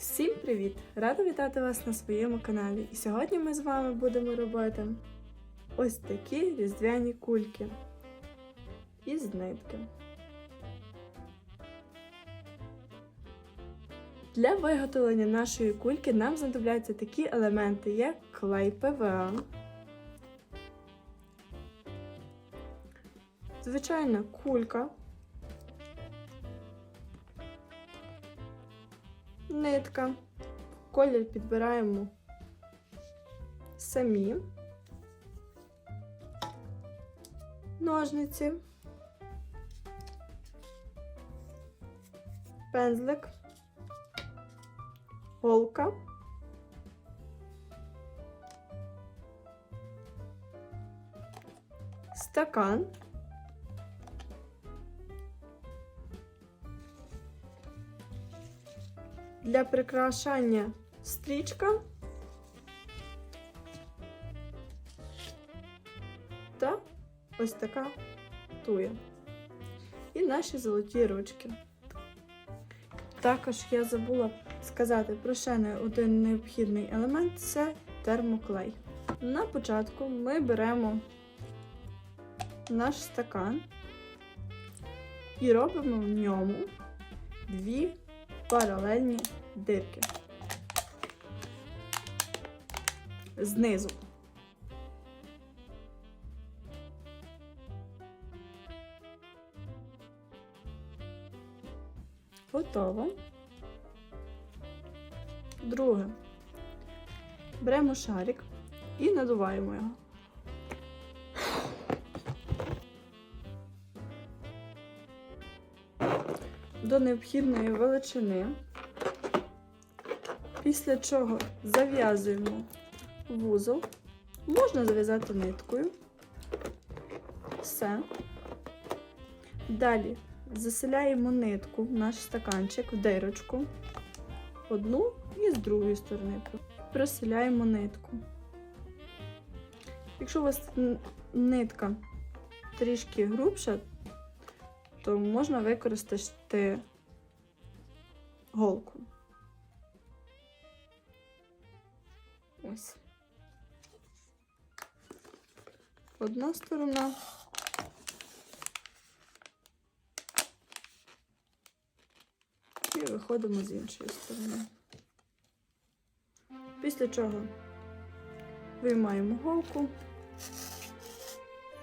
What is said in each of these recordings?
Всім привіт! Рада вітати вас на своєму каналі. І сьогодні ми з вами будемо робити ось такі різдвяні кульки із нитки. Для виготовлення нашої кульки нам знадобляться такі елементи, як клей ПВА, звичайна кулька. Нитка. Колір підбираємо самі, ножниці, пензлик, голка, стакан. Для прикрашання стрічка та ось така туя. І наші золоті ручки. Також я забула сказати про ще не один необхідний елемент це термоклей. На початку ми беремо наш стакан і робимо в ньому дві паралельні дирки. Знизу. Готово. Друге. Беремо шарик і надуваємо його. До необхідної величини, після чого зав'язуємо вузол, можна зав'язати ниткою. Все. Далі заселяємо нитку в наш стаканчик в дирочку, одну і з другої сторони. Проселяємо нитку. Якщо у вас нитка трішки грубша, то можна використати голку. Ось. Одна сторона. І виходимо з іншої сторони. Після чого виймаємо голку,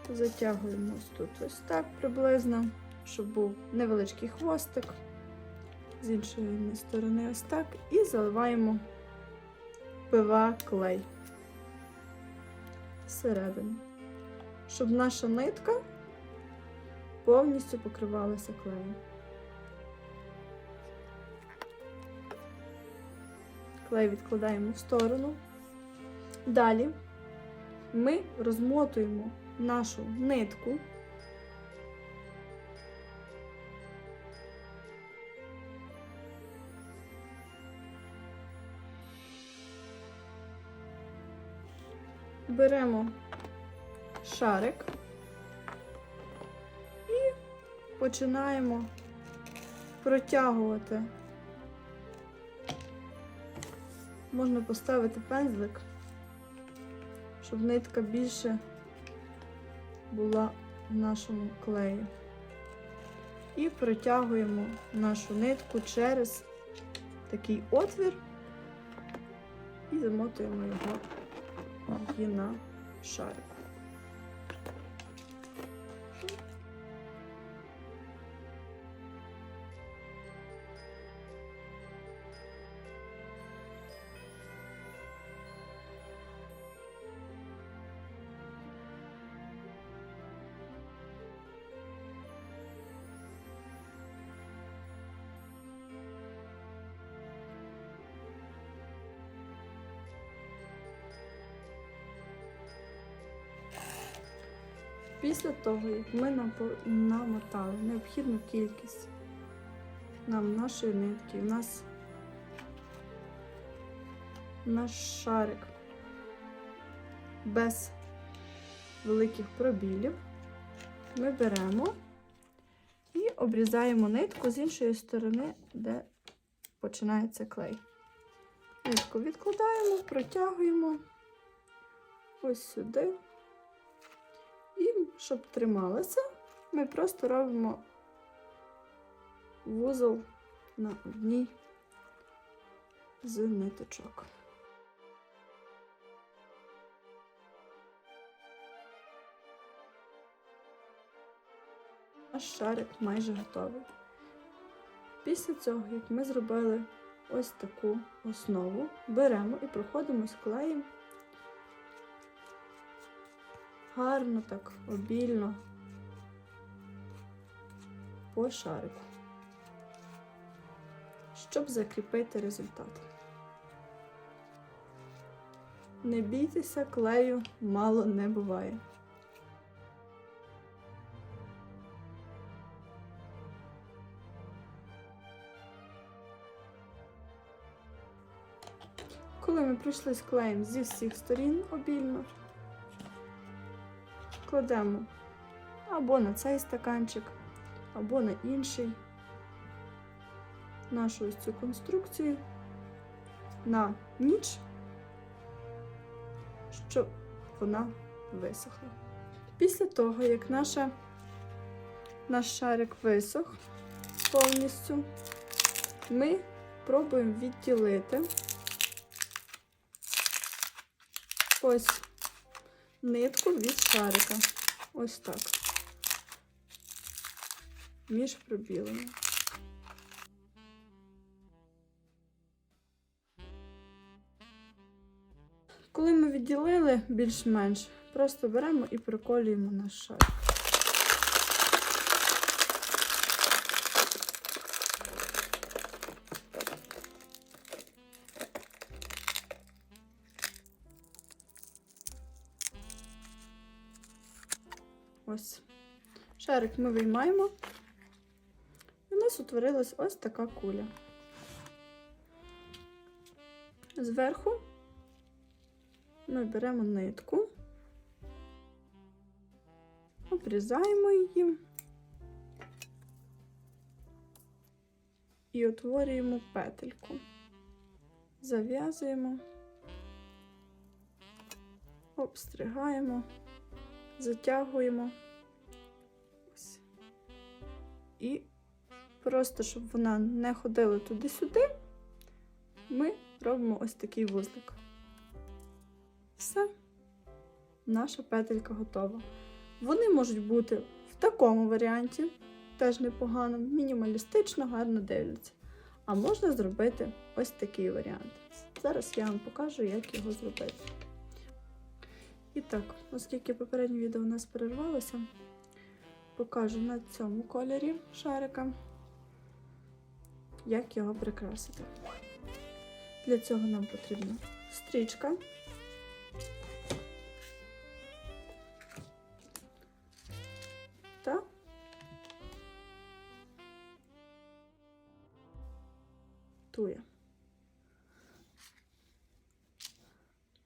затягуємо тут ось так приблизно щоб був невеличкий хвостик. З іншої сторони ось так. І заливаємо пива клей всередину, щоб наша нитка повністю покривалася клеєм. Клей відкладаємо в сторону. Далі ми розмотуємо нашу нитку. Беремо шарик і починаємо протягувати. Можна поставити пензлик, щоб нитка більше була в нашому клеї. І протягуємо нашу нитку через такий отвір і замотуємо його на шарик. Після того, як ми намотали необхідну кількість нам нашої нитки, у нас наш шарик без великих пробілів, ми беремо і обрізаємо нитку з іншої сторони, де починається клей. Нитку відкладаємо, протягуємо ось сюди. Щоб трималося, ми просто робимо вузол на одній з ниточок. Наш шарик майже готовий. Після цього, як ми зробили ось таку основу, беремо і проходимо з клеєм гарно так обільно по шарику, щоб закріпити результат. Не бійтеся, клею мало не буває. Коли ми пройшли з клеєм зі всіх сторін обільно, кладемо або на цей стаканчик, або на інший нашу ось цю конструкцію на ніч, щоб вона висохла. Після того, як наша, наш шарик висох повністю, ми пробуємо відділити ось нитку від шарика. Ось так. Між пробілами. Коли ми відділили більш-менш, просто беремо і приколюємо наш шарик. Ось. Шарик ми виймаємо. І у нас утворилась ось така куля. Зверху ми беремо нитку, обрізаємо її і утворюємо петельку. Зав'язуємо, обстригаємо затягуємо. Ось. І просто, щоб вона не ходила туди-сюди, ми робимо ось такий вузлик. Все, наша петелька готова. Вони можуть бути в такому варіанті, теж непогано, мінімалістично, гарно дивляться. А можна зробити ось такий варіант. Зараз я вам покажу, як його зробити. І так, оскільки попереднє відео у нас перервалося, покажу на цьому кольорі шарика, як його прикрасити. Для цього нам потрібна стрічка. Та.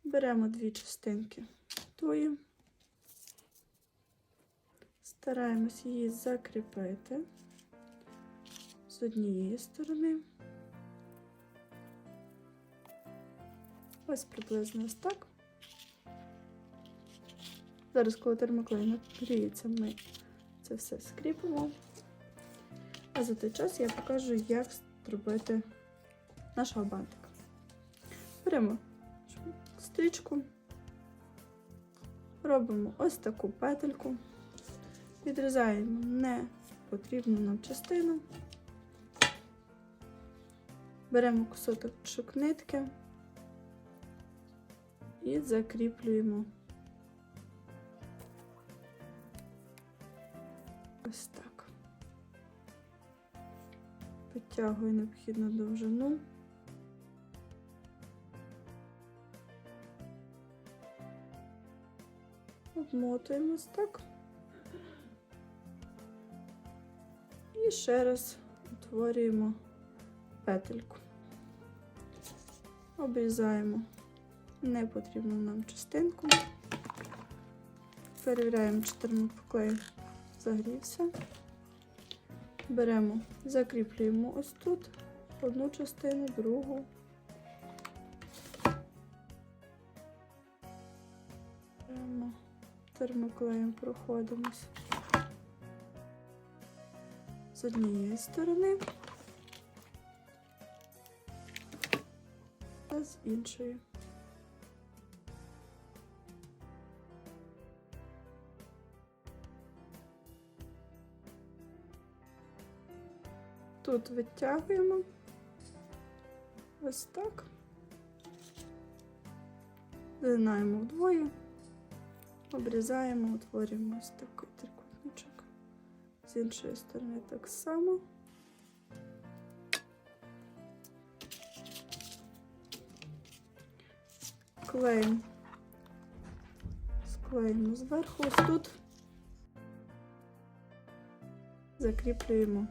Беремо дві частинки туї. Стараємось її закріпити з однієї сторони. Ось приблизно ось так. Зараз, коли термоклей нагріється, ми це все скріпимо. А за той час я покажу, як зробити нашого бантика. Беремо стрічку. Робимо ось таку петельку, відрізаємо не потрібну нам частину, беремо кусочок нитки і закріплюємо ось так. Підтягую необхідну довжину. Обмотуємось так. І ще раз утворюємо петельку. Обрізаємо непотрібну нам частинку. Перевіряємо, чи термоклей загрівся. Беремо, закріплюємо ось тут одну частину, другу. Термоклеєм проходимось з однієї сторони та з іншої. Тут витягуємо ось так. Згинаємо вдвоє, обрізаємо, утворюємо ось такий трикутничок. З іншої сторони так само. Клеїмо. Склеїмо зверху, ось тут. Закріплюємо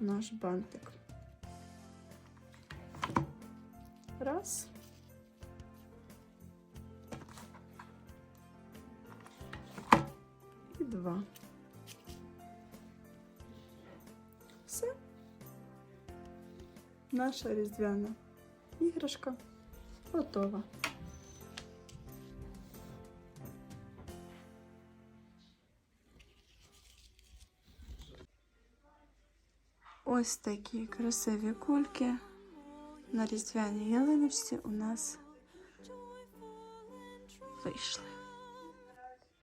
наш бантик. Раз. Два. Все. Наша різдвяна іграшка готова. Ось такі красиві кульки на різдвяній ялиночці у нас вийшли.